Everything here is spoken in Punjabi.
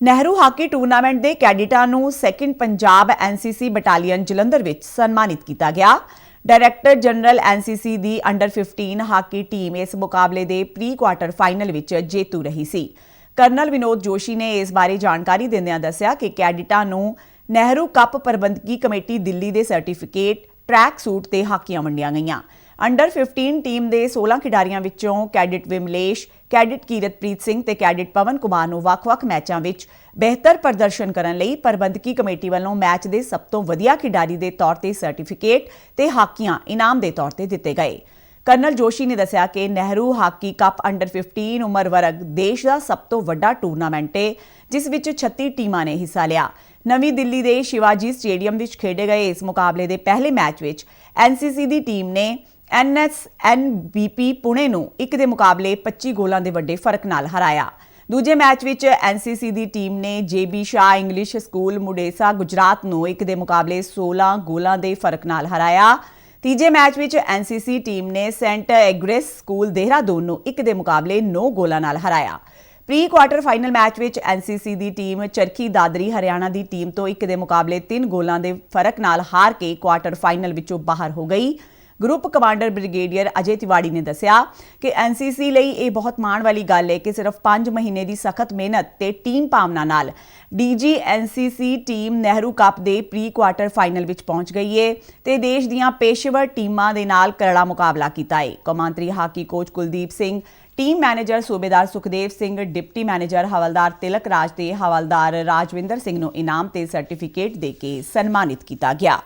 ਨਹਿਰੂ ਹਾਕੀ ਟੂਰਨਾਮੈਂਟ ਦੇ ਕੈਡਿਟਾਂ ਨੂੰ second Punjab NCC battalion Jalandhar ਵਿੱਚ ਸਨਮਾਨਿਤ ਕੀਤਾ ਗਿਆ। ਡਾਇਰੈਕਟਰ ਜਨਰਲ ਐਨਸੀਸੀ ਦੀ ਅੰਡਰ 15 ਹਾਕੀ ਟੀਮ ਇਸ ਮੁਕਾਬਲੇ ਦੇ ਪ੍ਰੀ ਕੁਆਟਰ ਫਾਈਨਲ ਵਿੱਚ ਜੇਤੂ ਰਹੀ ਸੀ। ਕਰਨਲ ਵਿਨੋਦ ਜੋਸ਼ੀ ਨੇ ਇਸ ਬਾਰੇ ਜਾਣਕਾਰੀ ਦਿੰਦਿਆਂ ਦੱਸਿਆ ਕਿ ਕੈਡਿਟਾਂ ਨੂੰ ਨਹਿਰੂ ਕੱਪ ਪ੍ਰਬੰਧਕੀ ਕਮੇਟੀ ਦਿੱਲੀ ਦੇ ਸਰਟੀਫਿਕੇਟ ਟਰੈਕ ਸੂਟ ਤੇ ਹਾਕੀਆਂ ਵੰਡੀਆਂ ਗਈਆਂ। ਅੰਡਰ 15 ਟੀਮ ਦੇ 16 ਖਿਡਾਰੀਆਂ ਵਿੱਚੋਂ ਕੈਡਿਟ ਵਿਮਲੇਸ਼, ਕੈਡਿਟ ਕੀਰਤਪ੍ਰੀਤ ਸਿੰਘ ਤੇ ਕੈਡਿਟ ਪਵਨ ਕੁਮਾਰ ਨੂੰ ਵੱਖ-ਵੱਖ ਮੈਚਾਂ ਵਿੱਚ ਬਿਹਤਰ ਪ੍ਰਦਰਸ਼ਨ ਕਰਨ ਲਈ ਪ੍ਰਬੰਧਕੀ ਕਮੇਟੀ ਵੱਲੋਂ ਮੈਚ ਦੇ ਸਭ ਤੋਂ ਵਧੀਆ ਖਿਡਾਰੀ ਦੇ ਤੌਰ ਤੇ ਸਰਟੀਫਿਕੇਟ ਤੇ ਹਾਕੀਆਂ ਇਨਾਮ ਦੇ ਤੌਰ ਤੇ ਦਿੱਤੇ ਗਏ। ਕਰਨਲ ਜੋਸ਼ੀ ਨੇ ਦੱਸਿਆ ਕਿ ਨਹਿਰੂ ਹਾਕੀ ਕੱਪ ਅੰਡਰ 15 ਉਮਰ ਵਰਗ ਦੇਸ਼ ਦਾ ਸਭ ਤੋਂ ਵੱਡਾ ਟੂਰਨਾਮੈਂਟ ਹੈ ਜਿਸ ਵਿੱਚ 36 ਟੀਮਾਂ ਨੇ ਹਿੱਸਾ ਲਿਆ। ਨਵੀਂ ਦਿੱਲੀ ਦੇ ਸ਼ਿਵਾਜੀ ਸਟੇਡੀਅਮ ਵਿੱਚ ਖੇਡੇ ਗਏ ਇਸ ਮੁਕਾਬਲੇ ਦੇ ਪਹਿਲੇ ਮੈਚ ਵਿੱਚ ਐਨਸੀਸੀ ਦੀ ਟੀਮ ਨੇ ਐਨਐਸਐਨਬੀਪੀ ਪੁਣੇ ਨੂੰ ਇੱਕ ਦੇ ਮੁਕਾਬਲੇ 25 ਗੋਲਾਂ ਦੇ ਵੱਡੇ ਫ਼ਰਕ ਨਾਲ ਹਰਾਇਆ। ਦੂਜੇ ਮੈਚ ਵਿੱਚ ਐਨਸੀਸੀ ਦੀ ਟੀਮ ਨੇ J B Shah English school Mudesa, Gujarat ਨੂੰ ਇੱਕ ਦੇ ਮੁਕਾਬਲੇ 16 ਗੋਲਾਂ ਦੇ ਫ਼ਰਕ ਨਾਲ ਹਰਾਇਆ। ਤੀਜੇ ਮੈਚ ਵਿੱਚ ਐਨਸੀਸੀ ਟੀਮ ਨੇ ਸੈਂਟ ਐਗਰੇਸ ਸਕੂਲ ਦੇਹਰਾਦੂਨ ਨੂੰ ਇੱਕ ਦੇ ਮੁਕਾਬਲੇ 9 ਗੋਲਾਂ ਨਾਲ ਹਰਾਇਆ। ਪ੍ਰੀ ਕੁਆਟਰ ਫਾਈਨਲ ਮੈਚ ਵਿੱਚ ਐਨਸੀਸੀ ਦੀ ਟੀਮ ਚਰਖੀ ਦਾਦਰੀ ਹਰਿਆਣਾ ਦੀ ਟੀਮ ਤੋਂ ਇੱਕ ਦੇ ਮੁਕਾਬਲੇ 3 ਗੋਲਾਂ ਦੇ ਫ਼ਰਕ ਨਾਲ ਹਾਰ ਕੇ ਕੁਆਟਰ ਫਾਈਨਲ ਵਿੱਚੋਂ ਬਾਹਰ ਹੋ ਗਈ। Group commander brigadier Ajay Tiwari ਨੇ ਦੱਸਿਆ ਕਿ ਐਨਸੀਸੀ ਲਈ ਇਹ ਬਹੁਤ ਮਾਣ ਵਾਲੀ ਗੱਲ ਹੈ ਕਿ ਸਿਰਫ 5 ਮਹੀਨੇ ਦੀ ਸਖਤ ਮਿਹਨਤ ਤੇ ਟੀਮ ਭਾਵਨਾ ਨਾਲ DG NCC team Nehru cup ਦੇ ਪ੍ਰੀ ਕੁਆਟਰ ਫਾਈਨਲ ਵਿੱਚ ਪਹੁੰਚ ਗਈ ਹੈ ਤੇ ਦੇਸ਼ ਦੀਆਂ ਪੇਸ਼ੇਵਰ ਟੀਮਾਂ ਦੇ ਨਾਲ ਕਰੜਾ ਮੁਕਾਬਲਾ ਕੀਤਾ ਹੈ ਕੌਮਾਂਤਰੀ hockey coach Kuldeep Singh team manager ਸੂਬੇਦਾਰ ਸੁਖਦੇਵ ਸਿੰਘ ਡਿਪਟੀ ਮੈਨੇਜਰ ਹਵਲਦਾਰ ਤਿਲਕ ਰਾਜ ਤੇ ਹਵਲਦਾਰ ਰਾਜਵਿੰਦਰ ਸਿੰਘ ਨੂੰ ਇਨਾਮ ਤੇ ਸਰਟੀਫਿਕੇਟ ਦੇ ਕੇ ਸਨਮਾਨਿਤ ਕੀਤਾ ਗਿਆ।